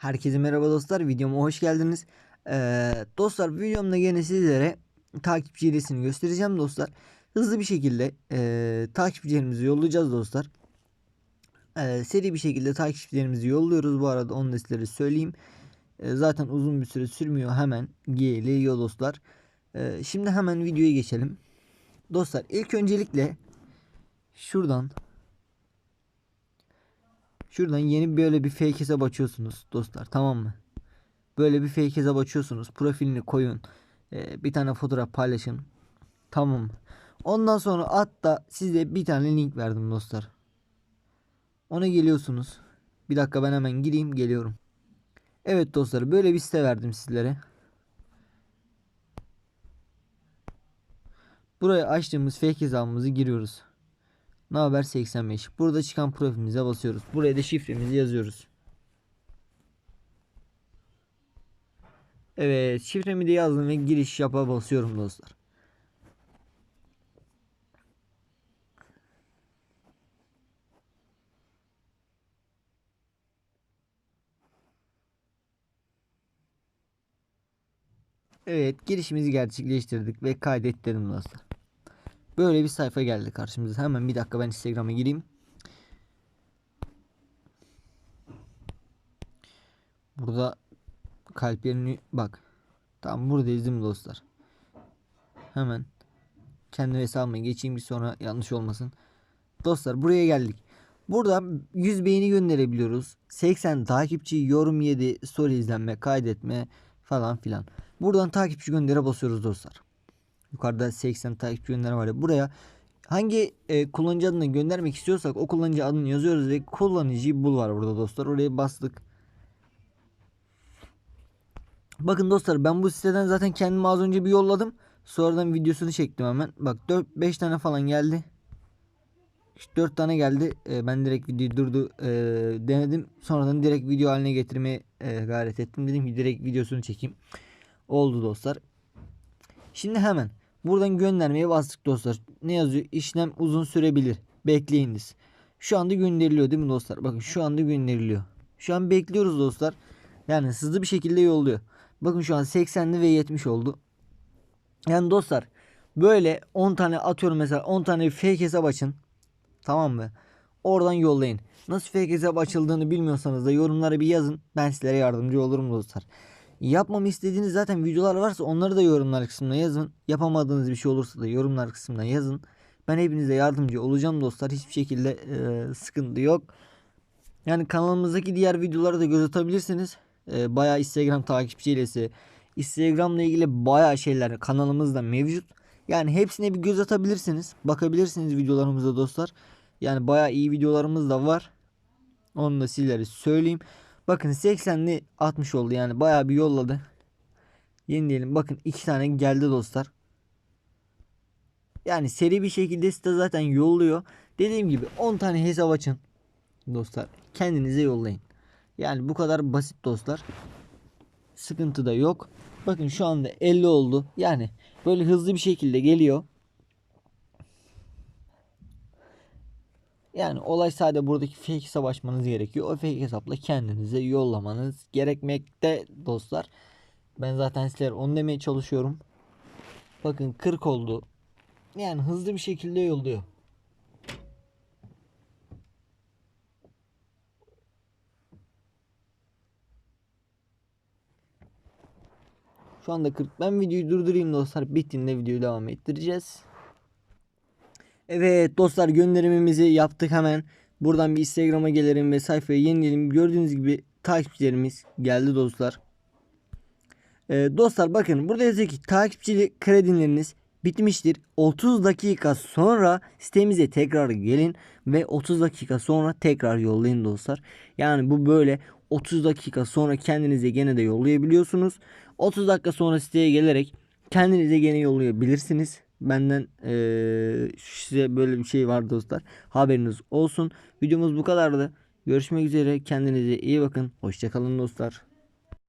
Herkese merhaba dostlar. Videoma hoş geldiniz. Ee, dostlar videomda yine sizlere takipçi hilesini göstereceğim dostlar. Hızlı bir şekilde e, takipçilerimizi yollayacağız dostlar. Ee, seri bir şekilde takipçilerimizi yolluyoruz. Bu arada onu da sizlere söyleyeyim. Ee, zaten uzun bir süre sürmüyor. Hemen geliyor dostlar. Ee, şimdi hemen videoya geçelim. Dostlar ilk öncelikle şuradan Şuradan yeni böyle bir fake açıyorsunuz dostlar tamam mı? Böyle bir fake açıyorsunuz. Profilini koyun. Ee, bir tane fotoğraf paylaşın. Tamam? Ondan sonra hatta size bir tane link verdim dostlar. Ona geliyorsunuz. Bir dakika ben hemen gireyim geliyorum. Evet dostlar böyle bir site verdim sizlere. Buraya açtığımız fake hesabımızı giriyoruz. Ne haber 85. Burada çıkan profilimize basıyoruz. Buraya da şifremizi yazıyoruz. Evet şifremi de yazdım ve giriş yapa basıyorum dostlar. Evet girişimizi gerçekleştirdik ve kaydet dedim dostlar. Böyle bir sayfa geldi karşımıza. Hemen bir dakika ben Instagram'a gireyim. Burada kalplerini bak. Tam buradayız değil dostlar? Hemen kendi hesabıma geçeyim bir sonra yanlış olmasın. Dostlar buraya geldik. Burada 100 beğeni gönderebiliyoruz. 80 takipçi, yorum 7, story izlenme, kaydetme falan filan. Buradan takipçi göndere basıyoruz dostlar. Yukarıda 80 takipçi gönder var ya. Buraya hangi e, kullanıcı adını göndermek istiyorsak o kullanıcı adını yazıyoruz ve kullanıcıyı bul var burada dostlar. Oraya bastık. Bakın dostlar ben bu siteden zaten kendimi az önce bir yolladım. Sonradan videosunu çektim hemen. Bak 4 5 tane falan geldi. İşte 4 tane geldi. E, ben direkt videoyu durdu e, denedim. Sonradan direkt video haline getirmeye e, gayret ettim. Dedim ki direkt videosunu çekeyim. Oldu dostlar. Şimdi hemen buradan göndermeye bastık dostlar. Ne yazıyor? İşlem uzun sürebilir. Bekleyiniz. Şu anda gönderiliyor değil mi dostlar? Bakın şu anda gönderiliyor. Şu an bekliyoruz dostlar. Yani hızlı bir şekilde yolluyor. Bakın şu an 80'li ve 70 oldu. Yani dostlar böyle 10 tane atıyorum mesela 10 tane fake hesap açın. Tamam mı? Oradan yollayın. Nasıl fake hesap açıldığını bilmiyorsanız da yorumlara bir yazın. Ben sizlere yardımcı olurum dostlar. Yapmamı istediğiniz zaten videolar varsa onları da yorumlar kısmına yazın. Yapamadığınız bir şey olursa da yorumlar kısmına yazın. Ben hepinize yardımcı olacağım dostlar. Hiçbir şekilde e, sıkıntı yok. Yani kanalımızdaki diğer videoları da göz atabilirsiniz. E, bayağı Instagram takipçi. Instagram'la ilgili bayağı şeyler kanalımızda mevcut. Yani hepsine bir göz atabilirsiniz. Bakabilirsiniz videolarımıza dostlar. Yani bayağı iyi videolarımız da var. Onu da sizlere söyleyeyim. Bakın 80'li 60 oldu yani bayağı bir yolladı. Yeni diyelim bakın iki tane geldi dostlar. Yani seri bir şekilde site zaten yolluyor. Dediğim gibi 10 tane hesap açın dostlar. Kendinize yollayın. Yani bu kadar basit dostlar. Sıkıntı da yok. Bakın şu anda 50 oldu. Yani böyle hızlı bir şekilde geliyor. Yani olay sadece buradaki fake hesap açmanız gerekiyor. O fake hesapla kendinize yollamanız gerekmekte dostlar. Ben zaten sizlere onu demeye çalışıyorum. Bakın 40 oldu. Yani hızlı bir şekilde yolluyor. Şu anda 40. Ben videoyu durdurayım dostlar. Bittiğinde videoyu devam ettireceğiz. Evet dostlar gönderimimizi yaptık hemen. Buradan bir Instagram'a gelelim ve sayfayı yenileyelim. Gördüğünüz gibi takipçilerimiz geldi dostlar. Ee, dostlar bakın burada yazıyor ki takipçili kredileriniz bitmiştir. 30 dakika sonra sitemize tekrar gelin ve 30 dakika sonra tekrar yollayın dostlar. Yani bu böyle 30 dakika sonra kendinize gene de yollayabiliyorsunuz. 30 dakika sonra siteye gelerek kendinize gene yollayabilirsiniz. Benden eee, size böyle bir şey var dostlar. Haberiniz olsun. Videomuz bu kadardı. Görüşmek üzere. Kendinize iyi bakın. Hoşçakalın dostlar.